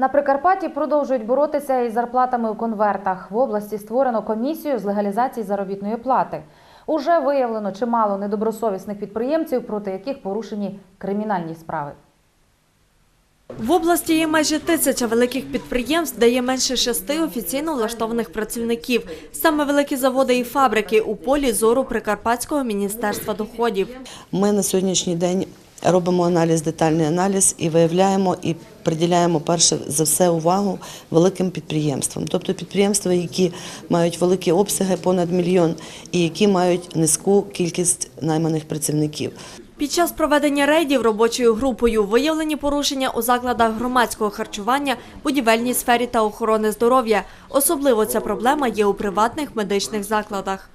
На Прикарпатті продовжують боротися із зарплатами у конвертах. В області створено комісію з легалізації заробітної плати. Уже виявлено чимало недобросовісних підприємців, проти яких порушені кримінальні справи. В області є майже тисяча великих підприємств, де є менше шести офіційно влаштованих працівників. Саме великі заводи і фабрики у полі зору Прикарпатського міністерства доходів. Ми на сьогоднішній день робимо аналіз, детальний аналіз і виявляємо і приділяємо перше за все увагу великим підприємствам, тобто підприємства, які мають великі обсяги понад мільйон і які мають низьку кількість найманих працівників. Під час проведення рейдів робочою групою виявлені порушення у закладах громадського харчування, будівельній сфері та охорони здоров'я. Особливо ця проблема є у приватних медичних закладах.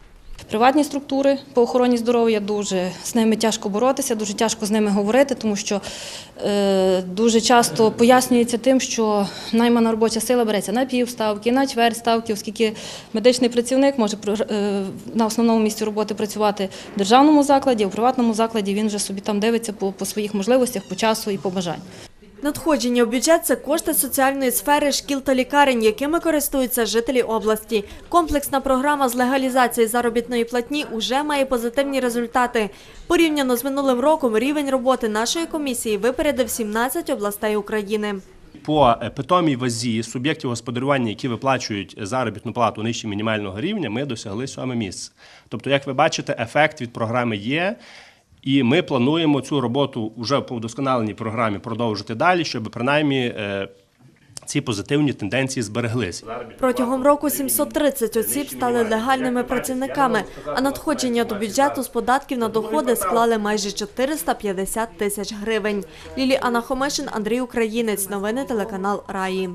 Приватні структури по охороні здоров'я дуже з ними тяжко боротися, дуже тяжко з ними говорити, тому що е, дуже часто пояснюється тим, що наймана робоча сила береться на півставки, на чверть ставки, оскільки медичний працівник може е, на основному місці роботи працювати в державному закладі, а у приватному закладі він вже собі там дивиться по, по своїх можливостях, по часу і по бажанню. Надходження у бюджет це кошти соціальної сфери шкіл та лікарень, якими користуються жителі області. Комплексна програма з легалізації заробітної платні уже має позитивні результати. Порівняно з минулим роком рівень роботи нашої комісії випередив 17 областей України. По питомій вазі суб'єктів господарювання, які виплачують заробітну плату нижче мінімального рівня, ми досягли сьоме місце. Тобто, як ви бачите, ефект від програми є. І ми плануємо цю роботу вже по вдосконаленій програмі продовжити далі, щоб принаймні е, ці позитивні тенденції збереглися. Протягом року 730 осіб стали легальними працівниками, а надходження до бюджету з податків на доходи склали майже 450 тисяч гривень. Ліліана Хомишин, Андрій Українець. Новини телеканал Раї.